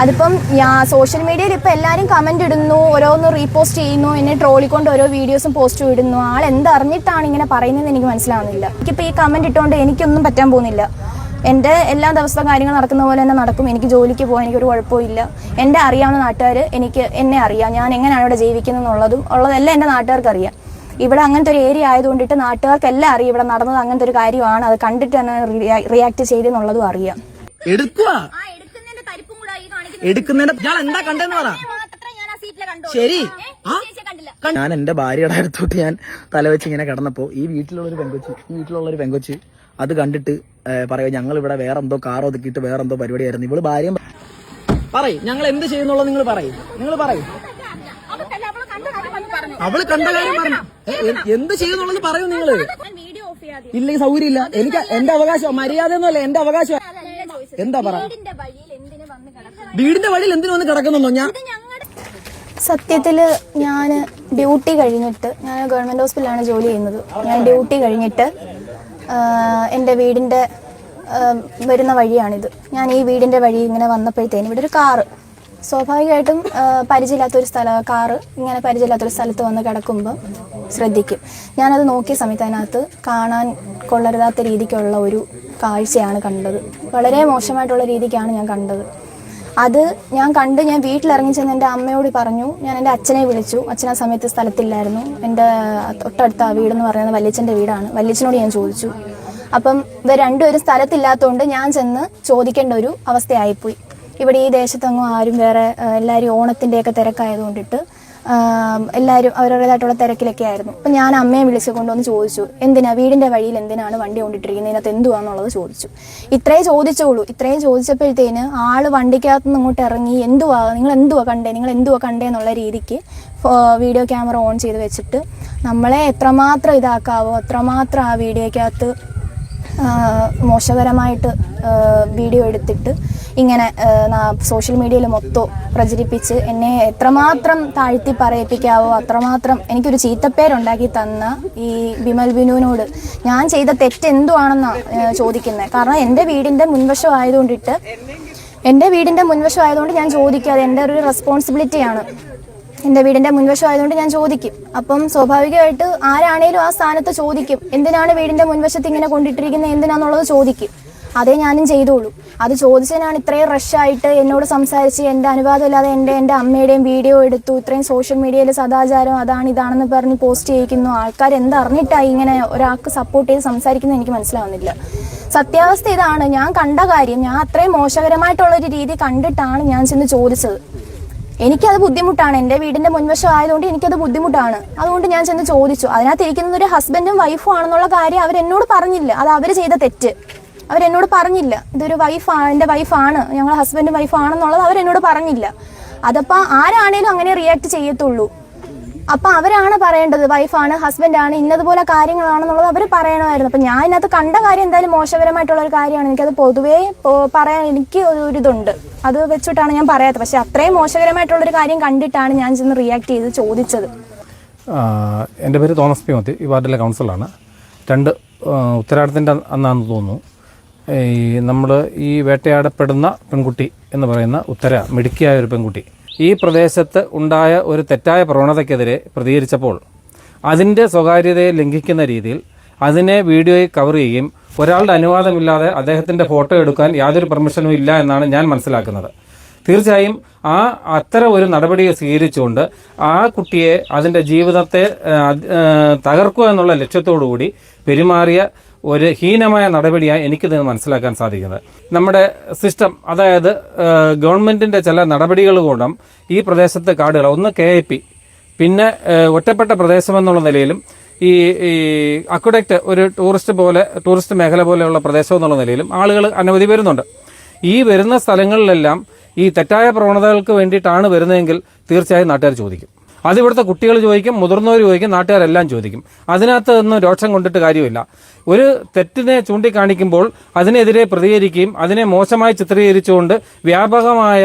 അതിപ്പം ഞാൻ സോഷ്യൽ മീഡിയയിൽ ഇപ്പം എല്ലാവരും കമന്റ് ഇടുന്നു ഓരോന്ന് റീപോസ്റ്റ് ചെയ്യുന്നു എന്നെ ട്രോളിക്കൊണ്ട് ഓരോ വീഡിയോസും പോസ്റ്റും ഇടുന്നു. ആൾ എന്തറിഞ്ഞിട്ടാണ് ഇങ്ങനെ പറയുന്നതെന്ന് എനിക്ക് മനസ്സിലാവുന്നില്ല. എനിക്കിപ്പോൾ ഈ കമന്റ് ഇട്ടുകൊണ്ട് എനിക്കൊന്നും പറ്റാൻ പോകുന്നില്ല. എന്റെ എല്ലാ ദിവസവും കാര്യങ്ങൾ നടക്കുന്ന പോലെ തന്നെ നടക്കും. എനിക്ക് ജോലിക്ക് പോകാൻ എനിക്കൊരു കുഴപ്പമില്ല എന്റെ അറിയാവുന്ന നാട്ടുകാർ എനിക്ക് എന്നെ അറിയാം. ഞാൻ എങ്ങനെയാണ് ഇവിടെ ജീവിക്കുന്നത് എന്നുള്ളതും ഉള്ളതെല്ലാം എന്റെ നാട്ടുകാർക്ക് അറിയാം. ഇവിടെ അങ്ങനത്തെ ഒരു ഏരിയ ആയതുകൊണ്ടിട്ട് നാട്ടുകാർക്കെല്ലാം അറിയാം. ഇവിടെ നടന്നത് അങ്ങനത്തെ ഒരു കാര്യമാണ്. അത് കണ്ടിട്ട് തന്നെ റിയാക്ട് ചെയ്തെന്നുള്ളതും അറിയാം. എടുക്കുക ആ എടുക്കുന്നതിന്റെ പരിപ്പും കൂടെ ഈ കാണിക്കുന്നത് എടുക്കുന്നതിന്റെ ഞാൻ എന്താ കണ്ടെന്ന് പറ. ശരി. ഞാൻ എന്റെ ഭാര്യയുടെ അടുത്തോട്ട് ഞാൻ തലവെച്ച് ഇങ്ങനെ കിടന്നപ്പോ ഈ വീട്ടിലുള്ള ഒരു പെങ്കൊച്ച് ഈ വീട്ടിലുള്ള ഒരു പെങ്കൊച്ച് അത് കണ്ടിട്ട് പറയാം ഞങ്ങൾ ഇവിടെ വേറെ എന്തോ കാർ ഒതുക്കിയിട്ട് വേറെ എന്തോ പരിപാടിയായിരുന്നു. ഇവൾ ഭാര്യ പറയും ഞങ്ങൾ എന്ത് ചെയ്യുന്നുള്ളത് നിങ്ങൾ പറയും. നിങ്ങൾ പറയും. അവൾ കണ്ട കാര്യം പറഞ്ഞു എന്ത് ചെയ്യുന്നുള്ളത് പറയൂ നിങ്ങൾ വീഡിയോ സൗകര്യം ഇല്ല ഇല്ലെങ്കിൽ എനിക്ക് എന്റെ അവകാശം മര്യാദ ഒന്നുമല്ല എന്റെ അവകാശം. എന്താ പറ? വീടിന്റെ വഴിയിൽ എന്തിനു വന്ന് വീടിന്റെ കിടക്കുന്നുണ്ടോ? ഞാൻ സത്യത്തിൽ ഞാൻ ഡ്യൂട്ടി കഴിഞ്ഞിട്ട് ഞാൻ ഗവൺമെന്റ് ഹോസ്പിറ്റലാണ് ജോലി ചെയ്യുന്നത്. ഞാൻ ഡ്യൂട്ടി കഴിഞ്ഞിട്ട് എന്റെ എന്റെ വീടിന്റെ വരുന്ന വഴിയാണിത്. ഞാൻ ഈ വീടിന്റെ വഴി ഇങ്ങനെ വന്നപ്പോഴത്തേനും ഇവിടെ ഒരു കാറ്. സ്വാഭാവികമായിട്ടും പരിചയമില്ലാത്തൊരു സ്ഥല കാറ് ഇങ്ങനെ പരിചയമില്ലാത്തൊരു സ്ഥലത്ത് വന്ന് കിടക്കുമ്പോൾ ശ്രദ്ധിക്കും. ഞാനത് നോക്കിയ സമയത്ത് അതിനകത്ത് കാണാൻ കൊള്ളരുതാത്ത രീതിക്കുള്ള ഒരു കാഴ്ചയാണ് കണ്ടത്. വളരെ മോശമായിട്ടുള്ള രീതിക്കാണ് ഞാൻ കണ്ടത്. അത് ഞാൻ കണ്ട് ഞാൻ വീട്ടിലിറങ്ങി ചെന്ന് എന്റെ അമ്മയോട് പറഞ്ഞു. ഞാൻ എന്റെ അച്ഛനെ വിളിച്ചു. അച്ഛൻ ആ സമയത്ത് സ്ഥലത്തില്ലായിരുന്നു. എന്റെ തൊട്ടടുത്ത വീടെന്ന് പറയുന്നത് വല്യച്ഛന്റെ വീടാണ്. വല്യച്ഛനോട് ഞാൻ ചോദിച്ചു. അപ്പം ഇവർ രണ്ടുപേരും സ്ഥലത്തില്ലാത്തതുകൊണ്ട് ഞാൻ ചെന്ന് ചോദിക്കേണ്ട ഒരു അവസ്ഥയായിപ്പോയി. ഇവിടെ ഈ ദേശത്തെങ്ങും ആരും വേറെ എല്ലാവരും ഓണത്തിന്റെയൊക്കെ തിരക്കായതുകൊണ്ടിട്ട് എല്ലാവരും അവരവരുടേതായിട്ടുള്ള തിരക്കിലൊക്കെ ആയിരുന്നു. അപ്പം ഞാൻ അമ്മയെ വിളിച്ച് കൊണ്ടുവന്ന് ചോദിച്ചു എന്തിനാ? വീടിന്റെ വഴിയിൽ എന്തിനാണ് വണ്ടി കൊണ്ടിട്ടിരിക്കുന്നത്? ഇതിനകത്ത് എന്തുവാന്നുള്ളത്? ചോദിച്ചു. ഇത്രേ ചോദിച്ചോളൂ. ഇത്രയും ചോദിച്ചപ്പോഴത്തേന് ആൾ വണ്ടിക്കകത്ത് നിന്ന് ഇങ്ങോട്ട് ഇറങ്ങി എന്തുവാ? നിങ്ങൾ എന്തുവാ കണ്ടേ? നിങ്ങൾ എന്തുവാ കണ്ടേ? എന്നുള്ള രീതിക്ക് വീഡിയോ ക്യാമറ ഓൺ ചെയ്ത് വെച്ചിട്ട് നമ്മളെ എത്രമാത്രം ഇതാക്കാവോ? അത്രമാത്രം ആ വീഡിയോക്കകത്ത് ആ, മോശകരമായിട്ട് വീഡിയോ എടുത്തിട്ട് ഇങ്ങനെ സോഷ്യൽ മീഡിയയിൽ മൊത്തം പ്രചരിപ്പിച്ച് എന്നെ എത്രമാത്രം താഴ്ത്തി പറയിപ്പിക്കാവോ അത്രമാത്രം എനിക്കൊരു ചീത്തപ്പേരുണ്ടാക്കി തന്ന ഈ ബിമൽ ബിനുവിനോട് ഞാൻ ചെയ്ത തെറ്റ് എന്തുവാണെന്നാണ് ചോദിക്കുന്നത് കാരണം എന്റെ വീടിന്റെ മുൻവശം ആയതുകൊണ്ടിട്ട് എന്റെ വീടിന്റെ മുൻവശം ആയതുകൊണ്ട് ഞാൻ ചോദിക്കുക അത് എന്റെ ഒരു റെസ്പോൺസിബിലിറ്റിയാണ് എന്റെ വീടിന്റെ മുൻവശം ആയതുകൊണ്ട് ഞാൻ ചോദിക്കും. അപ്പം സ്വാഭാവികമായിട്ട് ആരാണേലും ആ സ്ഥാനത്ത് ചോദിക്കും. എന്തിനാണ് വീടിന്റെ മുൻവശത്ത് ഇങ്ങനെ കൊണ്ടിട്ടിരിക്കുന്നത് എന്തിനാന്നുള്ളത് ചോദിക്കും. അതേ ഞാനും ചെയ്തോളൂ. അത് ചോദിച്ചതിനാണ് ഇത്രയും റഷായിട്ട് എന്നോട് സംസാരിച്ച് എന്റെ അനുവാദമില്ലാതെ എന്റെ എന്റെ അമ്മയുടെയും വീഡിയോ എടുത്തു. ഇത്രയും സോഷ്യൽ മീഡിയയിൽ സദാചാരം അതാണ് ഇതാണെന്ന് പറഞ്ഞ് പോസ്റ്റ് ചെയ്യിക്കുന്നു. ആൾക്കാർ എന്തറിഞ്ഞിട്ടായി ഇങ്ങനെ ഒരാൾക്ക് സപ്പോർട്ട് ചെയ്ത് സംസാരിക്കുന്നത് എനിക്ക് മനസ്സിലാവുന്നില്ല. സത്യാവസ്ഥ ഇതാണ്. ഞാൻ കണ്ട കാര്യം ഞാൻ അത്രയും മോശകരമായിട്ടുള്ള ഒരു രീതി കണ്ടിട്ടാണ് ഞാൻ ചെന്ന് ചോദിച്ചത്. എനിക്കത് ബുദ്ധിമുട്ടാണ്. എന്റെ വീടിന്റെ മുൻവശം ആയതുകൊണ്ട് എനിക്കത് ബുദ്ധിമുട്ടാണ്. അതുകൊണ്ട് ഞാൻ ചെന്ന് ചോദിച്ചു. അതിനകത്ത് ഇരിക്കുന്നത് ഒരു ഹസ്ബൻഡും വൈഫും ആണെന്നുള്ള കാര്യം അവരെന്നോട് പറഞ്ഞില്ല. അത് അവർ ചെയ്ത തെറ്റ്. അവരെന്നോട് പറഞ്ഞില്ല. ഇതൊരു വൈഫാണ് എന്റെ വൈഫാണ് ഞങ്ങൾ ഹസ്ബൻഡും വൈഫാണെന്നുള്ളത് അവരെന്നോട് പറഞ്ഞില്ല. അതപ്പോൾ ആരാണേലും അങ്ങനെ റിയാക്ട് ചെയ്യത്തുള്ളൂ. അപ്പൊ അവരാണ് പറയേണ്ടത് വൈഫാണ് ആണ് ഇന്നതുപോലെ കാര്യങ്ങളാണെന്നുള്ളത് അവർ പറയണമായിരുന്നു. അപ്പൊ ഞാൻ ഇതിനകത്ത് കണ്ട കാര്യം എന്തായാലും മോശകരമായിട്ടുള്ള ഒരു കാര്യമാണ്. എനിക്കത് പൊതുവേ പറയാൻ എനിക്ക് ഒരു ഇതുണ്ട്. അത് വെച്ചിട്ടാണ് ഞാൻ പറയാത്തത്. പക്ഷെ അത്രയും മോശകരമായിട്ടുള്ള ഒരു കാര്യം കണ്ടിട്ടാണ് ഞാൻ ചെന്ന് റിയാക്ട് ചെയ്ത് ചോദിച്ചത്. എന്റെ പേര് തോമസ് പി മത്തി ഈ വാർഡിലെ കൗൺസിലാണ് രണ്ട് ഉത്തരാടത്തിന്റെ അന്നാന്ന് തോന്നുന്നു. ഈ നമ്മൾ ഈ വേട്ടയാടപ്പെടുന്ന പെൺകുട്ടി എന്ന് പറയുന്ന ഉത്തര മിടുക്കിയായ ഒരു പെൺകുട്ടി. ഈ പ്രദേശത്ത് ഉണ്ടായ ഒരു തെറ്റായ പ്രവണതയ്ക്കെതിരെ പ്രതികരിച്ചപ്പോൾ അതിന്റെ സ്വകാര്യതയെ ലംഘിക്കുന്ന രീതിയിൽ അതിനെ വീഡിയോയിൽ കവർ ചെയ്യുകയും ഒരാളുടെ അനുവാദമില്ലാതെ അദ്ദേഹത്തിന്റെ ഫോട്ടോ എടുക്കാൻ യാതൊരു പെർമിഷനും ഇല്ല എന്നാണ് ഞാൻ മനസ്സിലാക്കുന്നത്. തീർച്ചയായും ആ അത്തരം ഒരു നടപടിയെ സ്വീകരിച്ചുകൊണ്ട് ആ കുട്ടിയെ അതിന്റെ ജീവിതത്തെ തകർക്കുക എന്നുള്ള ലക്ഷ്യത്തോടു കൂടി പെരുമാറിയ ഒരു ഹീനമായ നടപടിയായി എനിക്കിത് മനസ്സിലാക്കാൻ സാധിക്കുന്നത്. നമ്മുടെ സിസ്റ്റം അതായത് ഗവൺമെന്റിന്റെ ചില നടപടികൾ കൊണ്ടും ഈ പ്രദേശത്തെ കാടുകൾ ഒന്ന് കെ ഐ പി പിന്നെ ഒറ്റപ്പെട്ട ഒറ്റപ്പെട്ട പ്രദേശമെന്നുള്ള നിലയിലും ഈ ഈ അക്വഡക്റ്റ് ഒരു ടൂറിസ്റ്റ് പോലെ ടൂറിസ്റ്റ് മേഖല പോലെയുള്ള പ്രദേശം എന്നുള്ള നിലയിലും ആളുകൾ അനവധി വരുന്നുണ്ട്. ഈ വരുന്ന സ്ഥലങ്ങളിലെല്ലാം ഈ തെറ്റായ പ്രവണതകൾക്ക് വേണ്ടിയിട്ടാണ് വരുന്നതെങ്കിൽ തീർച്ചയായും നാട്ടുകാർ ചോദിക്കും. അത് ഇവിടുത്തെ കുട്ടികൾ ചോദിക്കും മുതിർന്നവർ ചോദിക്കും നാട്ടുകാരെല്ലാം ചോദിക്കും. അതിനകത്ത് ഒന്നും രോക്ഷം കൊണ്ടിട്ട് കാര്യമില്ല. ഒരു തെറ്റിനെ ചൂണ്ടിക്കാണിക്കുമ്പോൾ അതിനെതിരെ പ്രതികരിക്കുകയും അതിനെ മോശമായി ചിത്രീകരിച്ചുകൊണ്ട് വ്യാപകമായ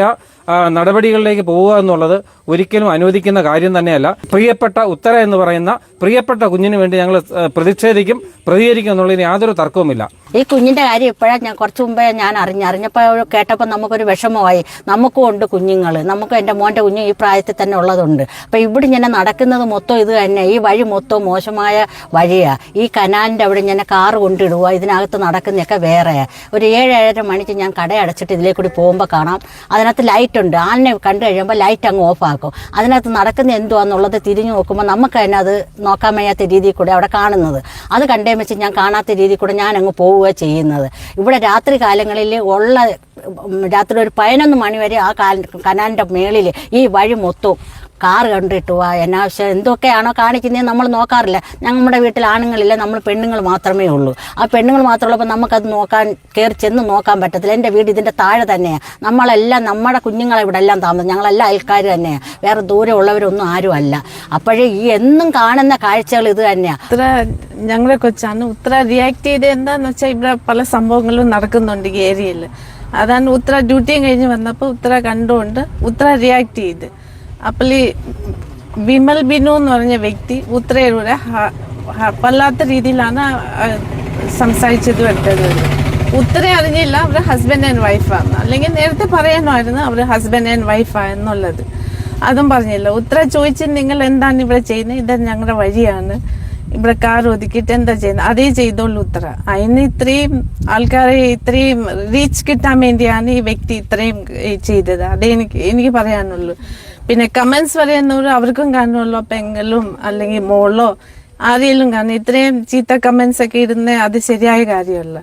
നടപടികളിലേക്ക് പോവുക എന്നുള്ളത് ഒരിക്കലും അനുവദിക്കുന്ന കാര്യം തന്നെയല്ല. പ്രിയപ്പെട്ട ഉത്തര എന്ന് പറയുന്ന പ്രിയപ്പെട്ട കുഞ്ഞിന് വേണ്ടി ഞങ്ങൾ പ്രതിഷേധിക്കും പ്രതികരിക്കും എന്നുള്ളതിന് യാതൊരു തർക്കവുമില്ല. ഈ കുഞ്ഞിന്റെ കാര്യം ഇപ്പോഴാണ് ഞാൻ കുറച്ച് മുമ്പേ ഞാൻ അറിഞ്ഞു അറിഞ്ഞപ്പോൾ കേട്ടപ്പോൾ നമുക്കൊരു വിഷമമായി. നമുക്കും ഉണ്ട് കുഞ്ഞുങ്ങൾ നമുക്ക് എന്റെ മോന്റെ കുഞ്ഞ് ഈ പ്രായത്തിൽ തന്നെ ഉള്ളതുണ്ട്. അപ്പോൾ ഇവിടെ ഇങ്ങനെ നടക്കുന്നത് മൊത്തം ഇത് തന്നെ. ഈ വഴി മൊത്തം മോശമായ വഴിയാണ് ഈ കനാലിന്റെ അവിടെ ഇങ്ങനെ കാറ് കൊണ്ടിടുക ഇതിനകത്ത് നടക്കുന്നതൊക്കെ വേറെ ഒരു ഏഴ് ഏഴര മണിക്ക് ഞാൻ കട അടച്ചിട്ട് ഇതിലേക്കൂടി പോകുമ്പോൾ കാണാം. അതിനകത്ത് ലൈറ്റ് ഉണ്ട്. ആളിനെ കണ്ടു കഴിയുമ്പോൾ ലൈറ്റ് അങ്ങ് ഓഫ് ആക്കും. അതിനകത്ത് നടക്കുന്ന എന്തുവാന്നുള്ളത് തിരിഞ്ഞു നോക്കുമ്പോൾ നമുക്ക് തന്നെ അത് നോക്കാൻ വയ്യാത്ത രീതിയിൽ കൂടെ അവിടെ കാണുന്നത്. അത് കണ്ടേ വെച്ച് ഞാൻ കാണാത്ത രീതിയിൽ കൂടെ ഞാൻ അങ്ങ് പോവുക ചെയ്യുന്നത്. ഇവിടെ രാത്രി കാലങ്ങളിൽ ഉള്ള രാത്രി ഒരു പതിനൊന്ന് മണി വരെ ആ കാല കനാലിന്റെ മേളിൽ ഈ വഴി മൊത്തവും കാറ് കണ്ടിട്ട് പോവാ എന്നാവശ്യം എന്തൊക്കെയാണോ കാണിക്കുന്നത് നമ്മൾ നോക്കാറില്ല. നമ്മുടെ വീട്ടിൽ ആണുങ്ങളില്ല നമ്മൾ പെണ്ണുങ്ങൾ മാത്രമേ ഉള്ളൂ. ആ പെണ്ണുങ്ങൾ മാത്രമുള്ളപ്പോൾ നമുക്കത് നോക്കാൻ കയറി ചെന്ന് നോക്കാൻ പറ്റത്തില്ല. എന്റെ വീട് ഇതിന്റെ താഴെ തന്നെയാണ് നമ്മളെല്ലാം നമ്മുടെ കുഞ്ഞുങ്ങളെ ഇവിടെ എല്ലാം താമസം ഞങ്ങളെല്ലാം അയൽക്കാർ തന്നെയാണ് വേറെ ദൂരെ ഉള്ളവരൊന്നും ആരും അല്ല. അപ്പോഴേ ഈ എന്നും കാണുന്ന കാഴ്ചകൾ ഇത് തന്നെയാണ് ഇത്ര ഞങ്ങളെ കൊച്ചാണ് ഉത്ര റിയാക്ട് ചെയ്ത് എന്താന്ന് വെച്ചാൽ ഇവിടെ പല സംഭവങ്ങളും നടക്കുന്നുണ്ട് ഈ ഏരിയയിൽ അതാണ് ഉത്ര ഡ്യൂട്ടിയും കഴിഞ്ഞ് വന്നപ്പോൾ ഉത്ര കണ്ടുകൊണ്ട് ഉത്ര റിയാക്ട് ചെയ്ത്. അപ്പോൾ ഈ വിമൽ ബിനു എന്ന് പറഞ്ഞ വ്യക്തി ഉത്രയൂരെ വല്ലാത്ത രീതിയിലാണ് സംസാരിച്ചത് വരുത്തത് ഉത്തര അറിഞ്ഞില്ല അവർ ഹസ്ബൻഡ് ആൻഡ് വൈഫാണ് അല്ലെങ്കിൽ നേരത്തെ പറയണമായിരുന്നു അവർ ഹസ്ബൻഡ് ആൻഡ് വൈഫാ എന്നുള്ളത്. അതും പറഞ്ഞില്ല. ഉത്ര ചോദിച്ച് നിങ്ങൾ എന്താണ് ഇവിടെ ചെയ്യുന്നത്? ഇത് ഞങ്ങളുടെ വഴിയാണ്. ഇവിടെ കാർ ഒതുക്കിയിട്ട് എന്താ ചെയ്യുന്നത്? അതേ ചെയ്തോളൂ ഉത്ര. അതിന് ഇത്രയും ആൾക്കാരെ ഇത്രയും റീച്ച് കിട്ടാൻ വേണ്ടിയാണ് ഈ വ്യക്തി ഇത്രയും ചെയ്തത്. അതേ എനിക്ക് എനിക്ക് പറയാനുള്ളൂ. പിന്നെ കമൻസ് പറയുന്നവർ അവർക്കും കാണുമല്ലോ പെങ്ങലും അല്ലെങ്കിൽ മോളോ ആരെയും കാണും ഇത്രയും ചീത്ത കമന്റ്സ് ഒക്കെ ഇടുന്ന അത് ശരിയായ കാര്യമല്ല.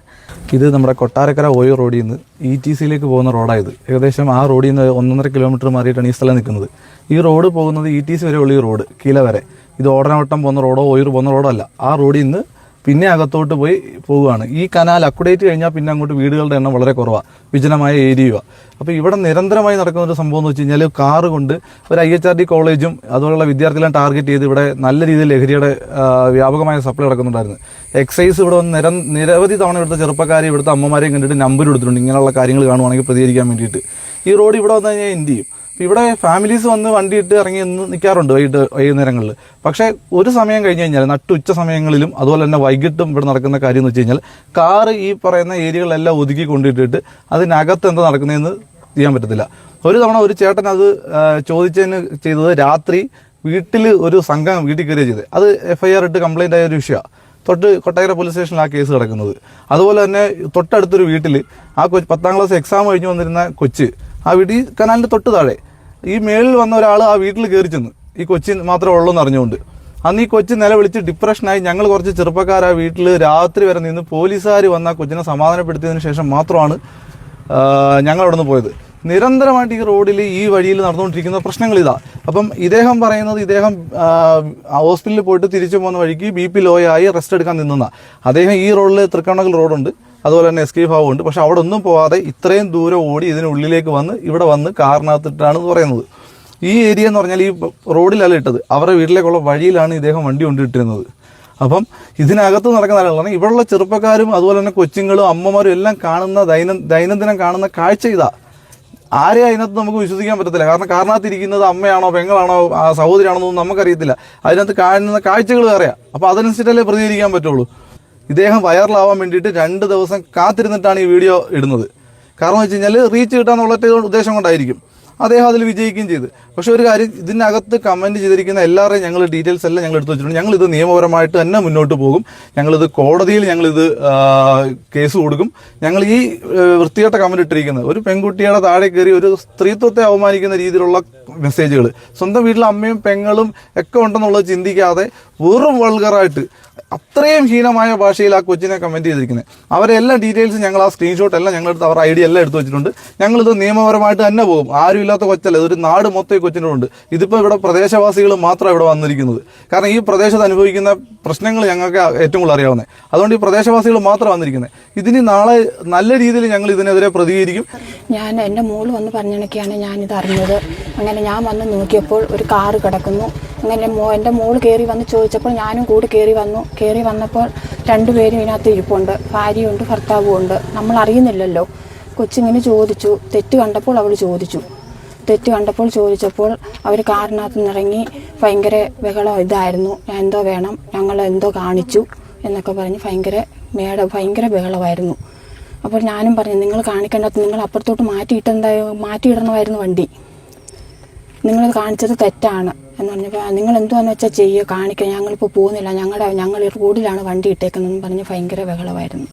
ഇത് നമ്മുടെ കൊട്ടാരക്കര ഓയോ റോഡിൽ നിന്ന് ഇ ടി സിയിലേക്ക് പോകുന്ന റോഡായത് ഏകദേശം ആ റോഡിൽ നിന്ന് ഒന്നൊന്നര കിലോമീറ്റർ മാറിയിട്ടാണ് ഈ സ്ഥലം നിൽക്കുന്നത്. ഈ റോഡ് പോകുന്നത് ഇ ടി സി വരെ ഉള്ള ഈ റോഡ് കീല വരെ. ഇത് ഓടനവട്ടം പോകുന്ന റോഡോ ഓയൂർ പോകുന്ന റോഡോ അല്ല. ആ റോഡിൽ നിന്ന് പിന്നെ അകത്തോട്ട് പോയി പോവുകയാണ്. ഈ കനാൽ അക്കുഡേറ്റ് കഴിഞ്ഞാൽ പിന്നെ അങ്ങോട്ട് വീടുകളുടെ എണ്ണം വളരെ കുറവാണ് വിജനമായ ഏരിയയാണ് അപ്പോൾ ഇവിടെ നിരന്തരമായി നടക്കുന്ന ഒരു സംഭവം എന്ന് വെച്ച് കഴിഞ്ഞാൽ കാറ് കൊണ്ട് ഒരു ഐ എച്ച് ആർ ഡി കോളേജും അതുപോലുള്ള വിദ്യാർത്ഥികളെ ടാർഗറ്റ് ചെയ്ത് ഇവിടെ നല്ല രീതിയിൽ ലഹരിയുടെ വ്യാപകമായ സപ്ലൈ നടക്കുന്നുണ്ടായിരുന്നു. എക്സൈസ് ഇവിടെ വന്ന് നിര നിരവധി തവണ ഇവിടുത്തെ ചെറുപ്പക്കാരെ ഇവിടുത്തെ അമ്മമാരെയും കണ്ടിട്ട് നമ്പർ കൊടുത്തിട്ടുണ്ട് ഇങ്ങനെയുള്ള കാര്യങ്ങൾ കാണുവാണെങ്കിൽ പ്രതികരിക്കാൻ വേണ്ടിയിട്ട്. ഈ റോഡ് ഇവിടെ വന്നു കഴിഞ്ഞാൽ എന്ത് ചെയ്യും? ഇവിടെ ഫാമിലീസ് വന്ന് വണ്ടി ഇട്ട് ഇറങ്ങി നിന്ന് നിൽക്കാറുണ്ട് വൈകിട്ട് വൈകുന്നേരങ്ങളിൽ. പക്ഷേ ഒരു സമയം കഴിഞ്ഞ് കഴിഞ്ഞാൽ നട്ടു ഉച്ച സമയങ്ങളിലും അതുപോലെ തന്നെ വൈകിട്ടും ഇവിടെ നടക്കുന്ന കാര്യം എന്ന് വെച്ച് കഴിഞ്ഞാൽ കാറ് ഈ പറയുന്ന ഏരിയകളെല്ലാം ഒതുക്കി കൊണ്ടിട്ടിട്ട് അതിനകത്ത് എന്താ നടക്കുന്നതെന്ന് ചെയ്യാൻ പറ്റത്തില്ല. ഒരു തവണ ഒരു ചേട്ടൻ അത് ചോദിച്ചതിന് ചെയ്തത് രാത്രി വീട്ടിൽ ഒരു സംഘം വീട്ടിൽ കയറിയ ചെയ്തത്. അത് എഫ്ഐആർ ഇട്ട് കംപ്ലൈന്റ് ആയ ഒരു വിഷയമാണ് തൊട്ട് കൊട്ടാകര പോലീസ് സ്റ്റേഷനിൽ ആ കേസ് കിടക്കുന്നത്. അതുപോലെ തന്നെ തൊട്ടടുത്തൊരു വീട്ടിൽ ആ കൊച്ച് പത്താം ക്ലാസ് എക്സാം കഴിഞ്ഞ് വന്നിരുന്ന കൊച്ച് ആ വീട്ടിൽ കനാലിന്റെ തൊട്ട് താഴെ. ഈ മേളിൽ വന്ന ഒരാൾ ആ വീട്ടിൽ കയറി ചെന്ന്. ഈ കൊച്ചി മാത്രമേ ഉള്ളൂ എന്ന് അറിഞ്ഞുകൊണ്ട്. അന്ന് ഈ കൊച്ചു നിലവിളിച്ച് ഡിപ്രഷനായി ഞങ്ങൾ കുറച്ച് ചെറുപ്പക്കാർ ആ വീട്ടിൽ രാത്രി വരെ നിന്ന് പോലീസുകാർ വന്ന ആ കൊച്ചിനെ സമാധാനപ്പെടുത്തിയതിനു ശേഷം മാത്രമാണ് ഞങ്ങൾ അവിടെ നിന്ന് പോയത്. നിരന്തരമായിട്ട് ഈ റോഡിൽ ഈ വഴിയിൽ നടന്നുകൊണ്ടിരിക്കുന്ന പ്രശ്നങ്ങൾ ഇതാ. അപ്പം ഇദ്ദേഹം പറയുന്നത് ഇദ്ദേഹം ഹോസ്പിറ്റലിൽ പോയിട്ട് തിരിച്ചു പോകുന്ന വഴിക്ക് ബി പി ലോയായി റെസ്റ്റ് എടുക്കാൻ നിന്നാ അദ്ദേഹം ഈ റോഡിൽ തൃക്കണ്ണകൽ റോഡുണ്ട്. അതുപോലെ തന്നെ എസ്കേപ്പ് ഹാവും ഉണ്ട്. പക്ഷെ അവിടെ ഒന്നും പോവാതെ ഇത്രയും ദൂരം ഓടി ഇതിനുള്ളിലേക്ക് വന്ന് ഇവിടെ വന്ന് കാറിനകത്തിട്ടാണ് പറയുന്നത്. ഈ ഏരിയ എന്ന് പറഞ്ഞാൽ ഈ റോഡിലല്ല ഇട്ടത്. അവരുടെ വീട്ടിലേക്കുള്ള വഴിയിലാണ് ഇദ്ദേഹം വണ്ടി കൊണ്ടിട്ടിരുന്നത്. അപ്പം ഇതിനകത്ത് നടക്കുന്ന ആളുകളാണ് ഇവിടെയുള്ള ചെറുപ്പക്കാരും അതുപോലെ തന്നെ കൊച്ചുങ്ങളും അമ്മമാരും എല്ലാം കാണുന്ന ദൈനം ദൈനംദിനം കാണുന്ന കാഴ്ച ഇതാ. ആരെ അതിനകത്ത് നമുക്ക് വിശ്വസിക്കാൻ പറ്റത്തില്ല. കാരണം കാരണത്ത് ഇരിക്കുന്നത് അമ്മയാണോ പെങ്ങളാണോ സഹോദരിയാണോ എന്നൊന്നും നമുക്കറിയത്തില്ല. അതിനകത്ത് കാണുന്ന കാഴ്ചകൾ അറിയാം അപ്പോൾ അതനുസരിച്ചല്ലേ പ്രതികരിക്കാൻ പറ്റുള്ളൂ. ഇദ്ദേഹം വൈറലാവാൻ വേണ്ടിയിട്ട് രണ്ട് ദിവസം കാത്തിരുന്നിട്ടാണ് ഈ വീഡിയോ ഇടുന്നത്. കാരണം വെച്ച് കഴിഞ്ഞാൽ റീച്ച് കിട്ടാന്നുള്ള ഉദ്ദേശം കൊണ്ടായിരിക്കും. അദ്ദേഹം അതിൽ വിജയിക്കുകയും ചെയ്തു. പക്ഷെ ഒരു കാര്യം ഇതിനകത്ത് കമന്റ് ചെയ്തിരിക്കുന്ന എല്ലാവരെയും ഞങ്ങൾ ഡീറ്റെയിൽസ് എല്ലാം ഞങ്ങൾ എടുത്തു വെച്ചിട്ടുണ്ട്. ഞങ്ങളിത് നിയമപരമായിട്ട് തന്നെ മുന്നോട്ട് പോകും. ഞങ്ങളിത് കോടതിയിൽ ഞങ്ങളിത് കേസ് കൊടുക്കും. ഞങ്ങൾ ഈ വൃത്തികെട്ട കമന്റ് ഇട്ടിരിക്കുന്നത് ഒരു പെൺകുട്ടിയുടെ താഴെ കയറി ഒരു സ്ത്രീത്വത്തെ അവമാനിക്കുന്ന രീതിയിലുള്ള മെസ്സേജുകൾ സ്വന്തം വീട്ടിലെ അമ്മയും പെങ്ങളും ഒക്കെ ഉണ്ടെന്നുള്ളത് ചിന്തിക്കാതെ വെറും വൾഗറായിട്ട് അത്രയും ഹീനമായ ഭാഷയിൽ ആ കൊച്ചിനെ കമന്റ് ചെയ്തിരിക്കുന്നത്. അവരെല്ലാം ഡീറ്റെയിൽസും ഞങ്ങൾ ആ സ്ക്രീൻഷോട്ട് എല്ലാം ഞങ്ങളെടുത്ത് അവർ ഐ ഡി എല്ലാം എടുത്തു വെച്ചിട്ടുണ്ട്. ഞങ്ങളിത് നിയമപരമായിട്ട് തന്നെ പോകും. ആരും ഇല്ലാത്ത കൊച്ചല്ല ഇതൊരു നാട് മൊത്തം ഈ കൊച്ചിനോടുണ്ട്. ഇതിപ്പോൾ ഇവിടെ പ്രദേശവാസികൾ മാത്രമാണ് ഇവിടെ വന്നിരിക്കുന്നത്. കാരണം ഈ പ്രദേശത്ത് അനുഭവിക്കുന്ന പ്രശ്നങ്ങൾ ഞങ്ങൾക്ക് ഏറ്റവും കൂടുതൽ അറിയാവുന്നത് അതുകൊണ്ട് ഈ പ്രദേശവാസികൾ മാത്രം വന്നിരിക്കുന്നത്. ഇതിന് നാളെ നല്ല രീതിയിൽ ഞങ്ങൾ ഇതിനെതിരെ പ്രതികരിക്കും. ഞാൻ എന്റെ മോൾ വന്ന് പറഞ്ഞണക്കെയാണ് ഞാനിത് അറിഞ്ഞത്. അങ്ങനെ ഞാൻ വന്ന് നോക്കിയപ്പോൾ ഒരു കാറ് കിടക്കുന്നു. അങ്ങനെ മോ എന്റെ മോൾ കയറി വന്ന് ചോദിച്ചപ്പോൾ ഞാനും കൂടി കയറി വന്നു. കയറി വന്നപ്പോൾ രണ്ടുപേരും ഇതിനകത്ത് ഇരിപ്പുണ്ട്. ഭാര്യയുണ്ട് ഭർത്താവും ഉണ്ട്. നമ്മൾ അറിയുന്നില്ലല്ലോ. കൊച്ചിങ്ങനെ ചോദിച്ചു. തെറ്റ് കണ്ടപ്പോൾ അവൾ ചോദിച്ചു. തെറ്റ് കണ്ടപ്പോൾ ചോദിച്ചപ്പോൾ അവർ കാറിനകത്ത് നിന്നിറങ്ങി ഭയങ്കര ബഹളം ഇതായിരുന്നു. ഞാൻ എന്തോ വേണം ഞങ്ങൾ എന്തോ കാണിച്ചു എന്നൊക്കെ പറഞ്ഞ് ഭയങ്കര മേട ഭയങ്കര ബഹളമായിരുന്നു. അപ്പോൾ ഞാനും പറഞ്ഞു നിങ്ങൾ കാണിക്കേണ്ടത് നിങ്ങൾ അപ്പുറത്തോട്ട് മാറ്റിയിട്ടെന്താ മാറ്റിയിടണമായിരുന്നു വണ്ടി. നിങ്ങൾ കാണിച്ചത് തെറ്റാണ്. എന്ന് പറഞ്ഞപ്പോൾ നിങ്ങൾ എന്തുവാന്ന് വെച്ചാൽ ചെയ്യുക കാണിക്കുക ഞങ്ങളിപ്പോൾ പോകുന്നില്ല ഞങ്ങളുടെ ഞങ്ങൾ റോഡിലാണ് വണ്ടി ഇട്ടേക്കുന്നതെന്ന് പറഞ്ഞ് ഭയങ്കര ബഹളമായിരുന്നു.